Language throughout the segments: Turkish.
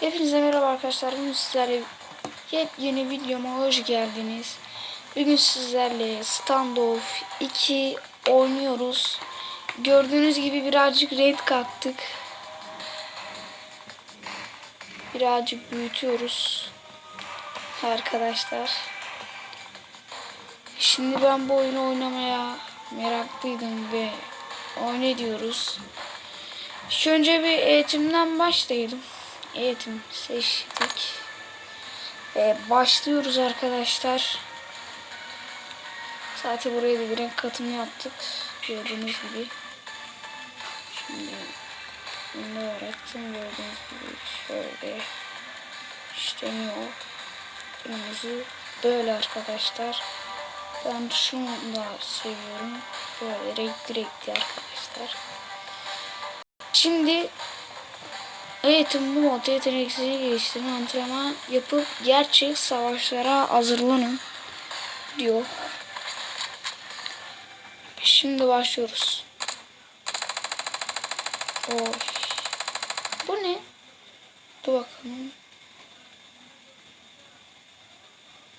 Hepinize merhaba arkadaşlar. Bugün sizlerle yepyeni videoma hoş geldiniz. Bugün sizlerle Standoff 2 oynuyoruz. Gördüğünüz gibi birazcık red kattık. Birazcık büyütüyoruz. Arkadaşlar. Şimdi ben bu oyunu oynamaya meraklıydım ve oyna. İlk önce bir eğitimden başlayalım. Eğitim seçtik. Ve başlıyoruz arkadaşlar. Zaten buraya da bir renk katımı yaptık. Gördüğünüz gibi. Şimdi bunu öğrettim. Gördüğünüz gibi şöyle işleniyor. Kırmızı böyle arkadaşlar. Ben şunu da seviyorum. Böyle renkli renkli arkadaşlar. Şimdi eğitim bu modda yeteneksizliği geliştirme antrenman yapıp gerçek savaşlara hazırlanın diyor. Şimdi başlıyoruz. Oy. Bu ne? Dur bakalım.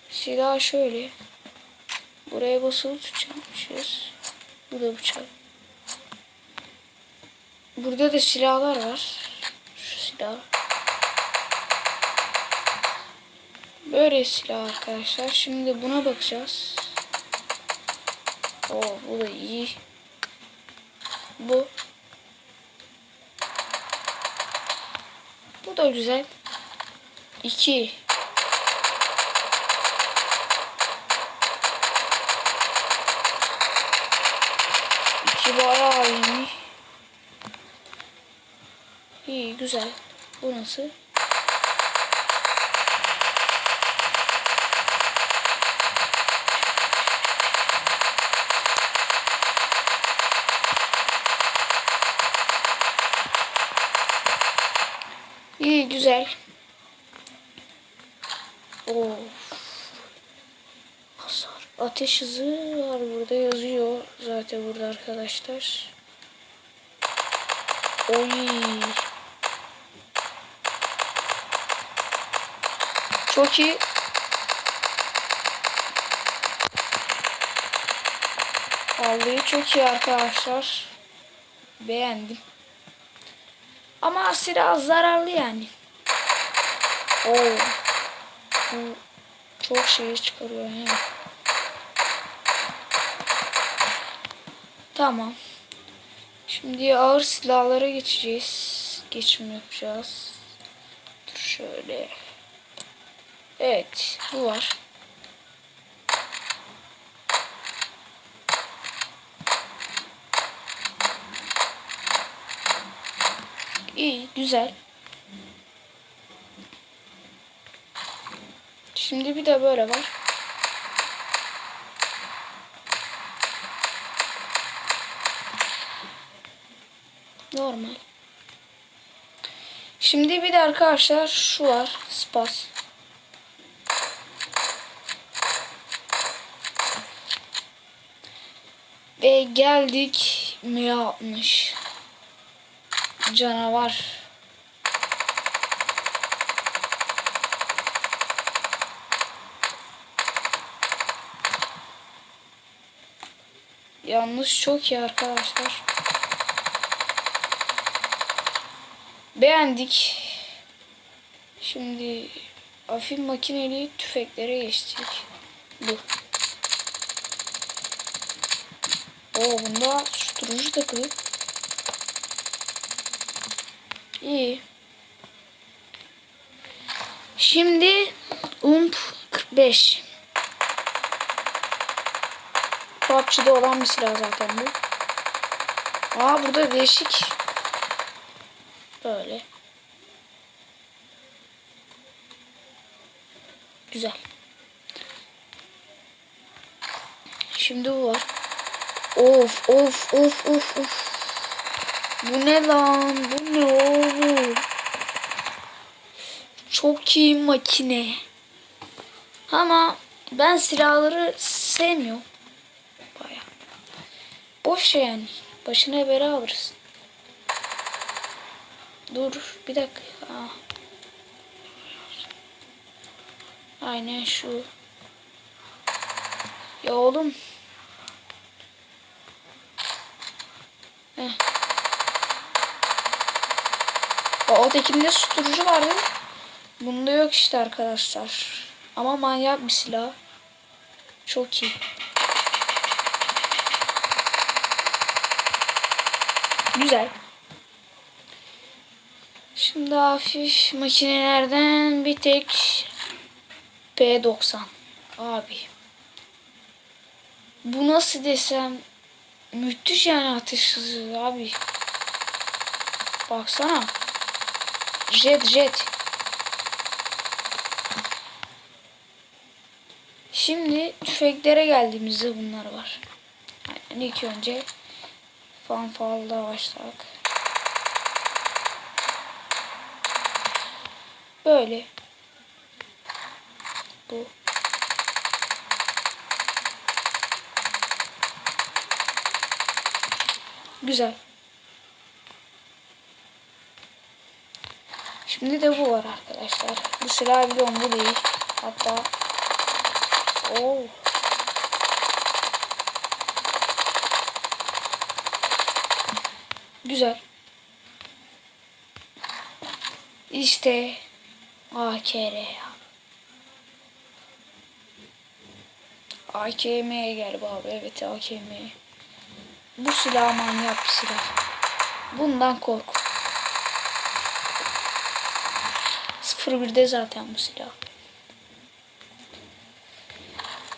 Silah şöyle. Buraya basılı tutacakmışız. Bu da bıçak. Burada da silahlar var silah. Böyle silah arkadaşlar. Şimdi buna bakacağız. Oo bu da iyi. Bu. Bu da güzel. 2 güzel. Bu? İyi güzel. Of. Hasar. Ateş hızı var burada yazıyor. Zaten burada arkadaşlar. Oy. Çok iyi. Vallahi çok iyi arkadaşlar. Beğendim. Ama silah zararlı yani. Oo. Bu çok şey çıkarıyor yani. Tamam. Şimdi ağır silahlara geçeceğiz. Geçim yapacağız. Dur şöyle. Evet, bu var. İyi, güzel. Şimdi bir de böyle var. Normal. Şimdi bir de arkadaşlar şu var. Spas. Ve geldik mi yapmış. Canavar. Yalnız çok iyi arkadaşlar. Beğendik. Şimdi hafif makineli tüfeklere geçtik. Bu. Oo bunda susturucu takılı. İyi. Şimdi UMP 45. PUBG'de olan bir silah zaten bu. Aa burada değişik. Böyle. Güzel. Şimdi bu var. Of of of of of. Bu ne lan? Bu ne oğlum? Çok iyi makine. Ama ben silahları sevmiyorum. Baya. Boş yani. Başına bela alırsın. Dur bir dakika. Aa. Aynen şu. Ya oğlum. Heh. O ötekinde susturucu vardı. Bunda yok işte arkadaşlar. Ama manyak bir silah. Çok iyi. Güzel. Şimdi hafif makinelerden bir tek P90. Abi. Bu nasıl desem müthiş yani atış hızı abi. Baksana. Jet jet. Şimdi tüfeklere geldiğimizde bunlar var. Yani ilk önce fanfalda başlayak. Böyle. Bu. Güzel. Şimdi de bu var arkadaşlar. Bu silah biliyorum bu değil. Hatta Oo. Güzel. İşte AKR. AKM'ye gel abi. Evet AKM. Bu silah manyak bir silah. Bundan kork. 01'de zaten bu silah.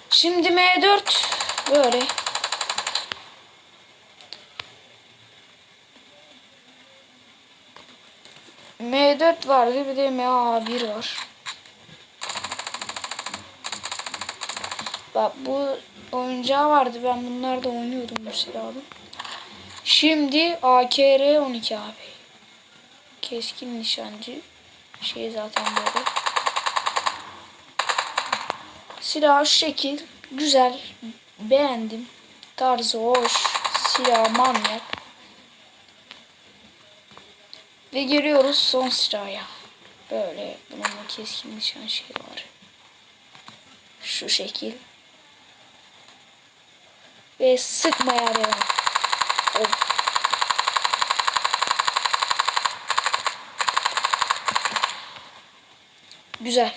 Şimdi M4 böyle. M4 vardı bir de MA1 var. Bak bu oyuncağı vardı ben bunlarda oynuyordum bu silahı. Şimdi AKR 12 abi. Keskin nişancı. Şey zaten böyle. Silah şekil. Güzel. Beğendim. Tarzı hoş. Silah manyak. Ve geliyoruz son sıraya. Böyle bunun keskin nişan şey var. Şu şekil. Ve sıkmaya devam. Of. Güzel.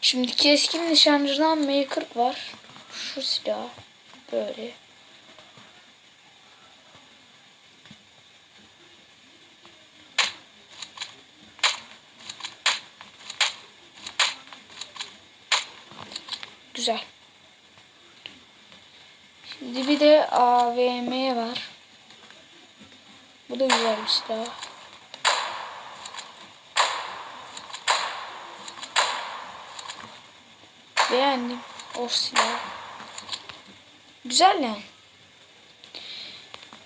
Şimdi keskin nişancıdan M40 var. Şu silah. Böyle. Güzel. Bir de AVM var. Bu da güzel bir silah. Beğendim o silahı. Güzel yani.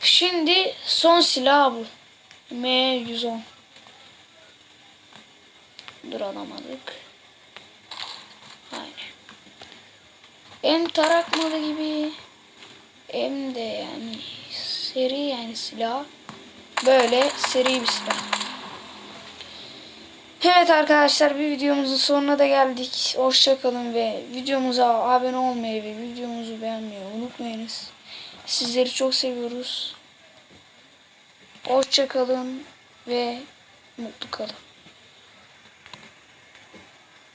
Şimdi son silah bu. M110. Dur alamadık. Aynen. Hem tarakmalı gibi hem de yani seri yani silah. Böyle seri bir silah. Evet arkadaşlar bir videomuzun sonuna da geldik. Hoşçakalın ve videomuza abone olmayı ve videomuzu beğenmeyi unutmayınız. Sizleri çok seviyoruz. Hoşçakalın ve mutlu kalın.